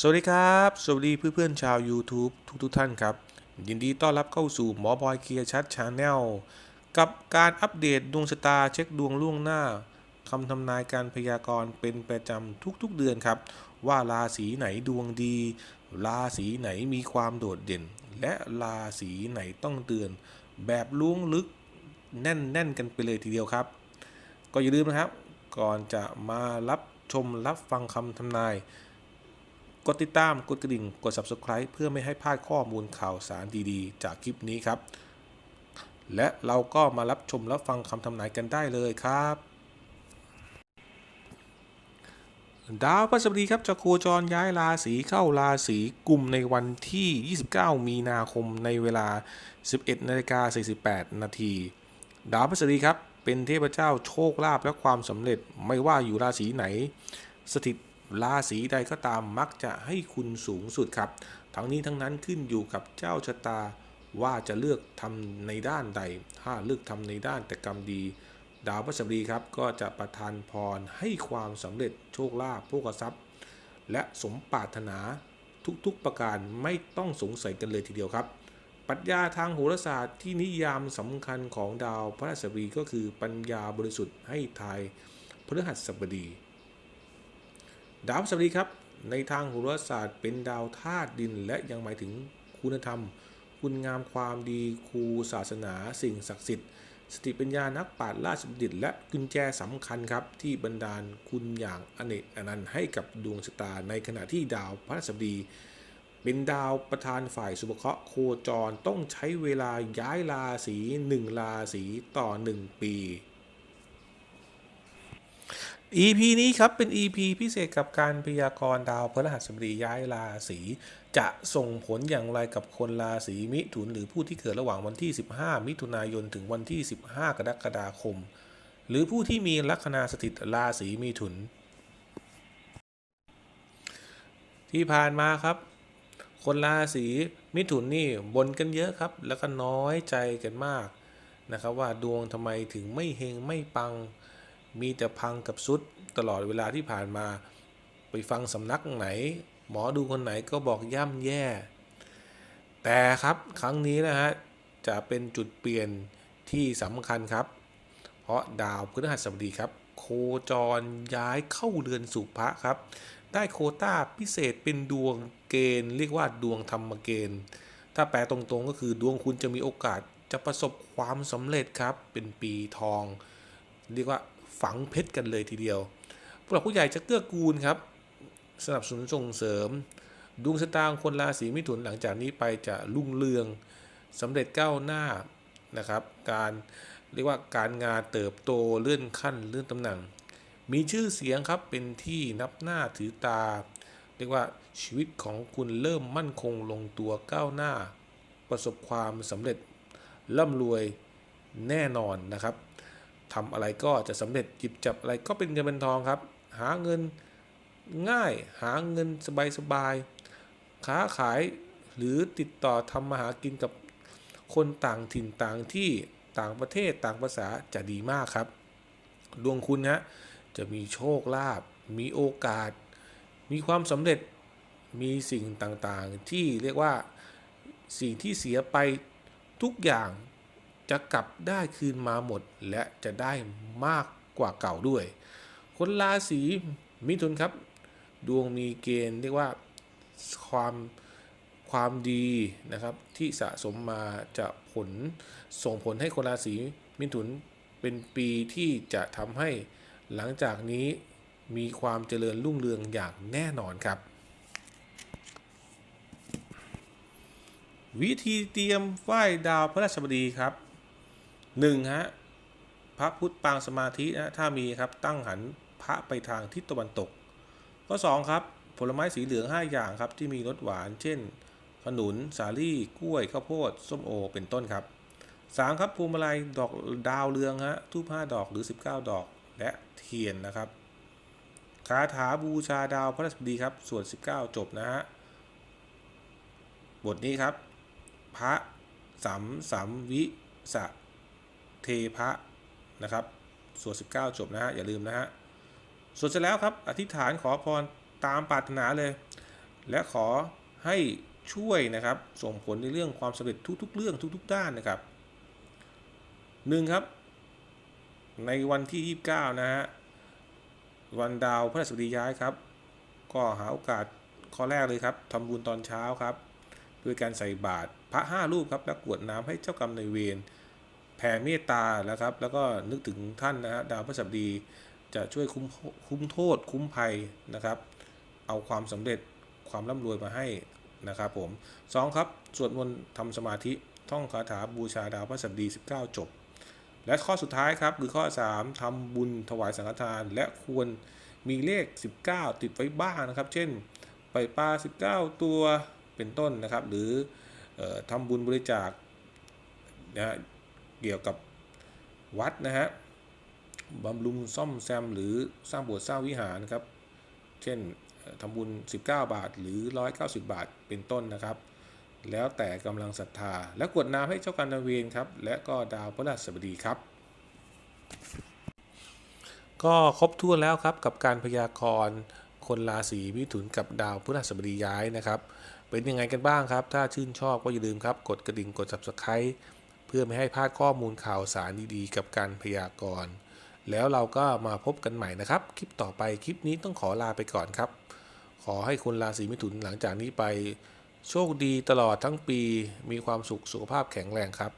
สวัสดีครับ สวัสดีเพื่อนเพื่อนๆชาว YouTube ทุกทุกๆท่านครับ ยินดีต้อนรับเข้าสู่หมอบอยเคลียร์ชัดชาแนลกับการอัปเดตดวงชะตาเช็คดวงล่วงหน้าคำทำนายการพยากรณ์เป็นประจำทุกๆเดือนครับ ว่าราศีไหนดวงดี ราศีไหนมีความโดดเด่น และราศีไหนต้องเตือน แบบล้วงลึกแน่นๆกันไปเลยทีเดียวครับ ก็อย่าลืมนะครับ ก่อนจะมารับชมรับฟังคำทำนาย กดติดตามกดกระดิ่งกด subscribe เพื่อไม่ให้พลาดข้อมูลข่าวสารดีๆ จากคลิปนี้ครับ และเราก็มารับชมรับฟังคำทำนายกันได้เลยครับ ดาวพฤหัสบดีครับจะโคจรย้ายราศีเข้าราศีกุมในวันที่ 29 มีนาคมในเวลา 11นาฬิกา48 นาทีดาวพฤหัสบดีครับเป็นเทพเจ้าโชคลาภและความสำเร็จไม่ว่าอยู่ราศีไหน สถิต ราศีใดก็ตามมักจะให้คุณสูงสุดครับ ทั้งนี้ทั้งนั้นขึ้นอยู่กับเจ้าชะตาว่าจะเลือกทำในด้านใด ถ้าเลือกทำในด้านแต่กรรมดี ดาวพฤหัสบดีครับก็จะประทานพรให้ความสำเร็จโชคลาภโภคทรัพย์ และสมปรารถนาทุกๆประการไม่ต้องสงสัยกันเลยทีเดียวครับ ปรัชญาทางโหราศาสตร์ที่นิยามสำคัญของดาวพฤหัสบดีก็คือปัญญาบริสุทธิ์ให้ทายพฤหัสบดี ดาวพฤหัสบดีครับ ในทางโหราศาสตร์เป็นดาวธาตุดิน และยังหมายถึงคุณธรรม คุณงามความดีครูศาสนา สิ่งศักดิ์สิทธิ์ สติปัญญานักปราชญ์ราชบัณฑิต และกุญแจสำคัญครับ ที่บรรดาลคุณอย่างอเนกอนันต์ให้กับดวงชะตา ในขณะที่ดาวพฤหัสบดีเป็นดาวประธานฝ่ายสุภเคราะห์โคจรต้องใช้เวลาย้ายราศีหนึ่งราศีต่อ 1 ปี EP นี้ครับเป็น EP พิเศษกับการพยากรณ์ดาวพฤหัสบดีย้ายราศีจะส่งผลอย่างไรกับคนราศีมิถุนหรือผู้ที่เกิดระหว่างวันที่ 15 มิถุนายนถึงวันที่ 15 กรกฎาคม หรือผู้ที่มีลัคนาสถิตราศีมิถุน ที่ผ่านมาครับ คนราศีมิถุนนี่บนกันเยอะครับ แล้วก็น้อยใจกันมากนะครับว่าดวงทำไมถึงไม่เฮงไม่ปัง มีแต่พังกับสุดตลอดเวลาที่ผ่านมา ไปฟังสำนักไหน หมอดูคนไหนก็บอกย่ำแย่ แต่ครับครั้งนี้นะฮะ จะเป็นจุดเปลี่ยนที่สำคัญครับ เพราะดาวพฤหัสบดีครับ โคจรย้ายเข้าเรือนสุภะครับ ได้โคต้าพิเศษเป็นดวงเกณฑ์ เรียกว่าดวงธรรมเกณฑ์ ถ้าแปลตรงๆก็คือดวงคุณจะมีโอกาสจะประสบความสำเร็จครับ เป็นปีทอง เรียกว่า ฝังเพชรกันเลยทีเดียวผู้หลักผู้ใหญ่จะเกื้อกูลครับ สนับสนุนส่งเสริมดวงชะตาของคนราศีมิถุนหลังจากนี้ไปจะรุ่งเรืองสำเร็จก้าวหน้านะครับ การเรียกว่าการงานเติบโตเลื่อนขั้นเลื่อนตำแหน่ง มีชื่อเสียงครับเป็นที่นับหน้าถือตา เรียกว่าชีวิตของคุณเริ่มมั่นคงลงตัวก้าวหน้า ประสบความสำเร็จร่ำรวยแน่นอนนะครับ ทำอะไรก็จะสำเร็จหยิบจับอะไรก็เป็นเงินเป็นทองครับ หาเงินง่ายหาเงินสบายๆค้าขายหรือติดต่อทำมาหากินกับคนต่างถิ่นต่างที่ต่างประเทศต่างภาษาจะดีมากครับ ดวงคุณฮะจะมีโชคลาภมีโอกาส มีความสำเร็จมีสิ่งต่างๆ ที่เรียกว่าสิ่งที่เสียไปทุกอย่าง จะกลับได้คืนมาหมด และจะได้มากกว่าเก่าด้วย คนราศีมิถุนครับ ดวงมีเกณฑ์เรียกว่าความความดีนะครับที่สะสมมาจะผลส่งผลให้คนราศีมิถุนเป็นปีที่จะทำให้หลังจากนี้มีความเจริญรุ่งเรืองอย่างแน่นอนครับ วิธีเตรียมไหว้ดาวพระราชบดีครับ หนึ่งฮะพระพุทธปางสมาธินะถ้ามีครับตั้งหันพระไปทางทิศตะวันตก ข้อ 2 ครับ ผลไม้สีเหลือง 5 อย่างครับ ที่มีรสหวาน เช่น ขนุน สาลี่กล้วย ข้าวโพด ส้มโอ เป็นต้นครับ 3 ครับพวงมาลัยดอกดาวเรืองฮะทูบ5ดอกหรือ 19 ดอกและเทียนนะครับคาถาบูชาดาวพระราชดีครับ ส่วน 19 จบนะฮะบทนี้ครับ พระสัมสัมวิสะ เทพะนะครับส่วน19 จบนะฮะอย่าลืมนะฮะส่วนเสร็จแล้วครับอธิษฐานขอพรตามปรารถนาเลย และขอให้ช่วยนะครับส่งผลในเรื่องความสำเร็จทุกๆ เรื่องทุก ๆ ด้านนะครับหนึ่งครับ ในวันที่ 29 นะฮะวันดาวพฤหัสบดีย้ายครับ ก็หาโอกาสข้อแรกเลยครับทำบุญตอนเช้าครับ ด้วยการใส่บาตรพระห้ารูปครับ แล้วกวดน้ำให้เจ้ากรรมนายเวร ผ่เมตตาแล้วครับ แล้วก็นึกถึงท่านนะฮะดาวพฤหัสบดีจะช่วยคุ้มคุ้มโทษ คุ้มภัยนะครับ เอาความสำเร็จความร่ำรวยมาให้นะครับผมสองครับสวดมนต์ทำสมาธิท่องคาถาบูชาดาวพฤหัสบดี 19 จบ และข้อสุดท้ายครับคือข้อ 3ทำบุญถวายสังฆทาน และควรมีเลข 19 ติดไว้บ้างนะครับ เช่นไปล่อยปลา 19 ตัวเป็นต้นนะครับ หรือออทำบุญบริจาคนะ เกี่ยวกับวัดนะฮะบำรุงซ่อมแซมหรือสร้างโบสถ์สร้างวิหารครับ เช่นทำบุญ 19 บาทหรือ 190 บาทเป็นต้นนะครับ แล้วแต่กำลังศรัทธา และกวดน้ำให้เจ้ากรรมนายเวรครับ และก็ดาวพฤหัสบดีครับ ก็ครบถ้วนแล้วครับกับการพยากรณ์คนราศีมิถุนกับดาวพฤหัสบดีย้ายนะครับ เป็นยังไงกันบ้างครับ ถ้าชื่นชอบก็อย่าลืมครับ กดกระดิ่งกด subscribe พื่อไม่ให้พลาดข้อมูลข่าวสารดีๆ กับการพยากรณ์แล้วเราก็มาพบกันใหม่นะครับ คลิปต่อไปคลิปนี้ต้องขอลาไปก่อนครับ ขอให้คุณราศีมิถุนหลังจากนี้ไป โชคดีตลอดทั้งปี มีความสุขสุขภาพแข็งแรงครับ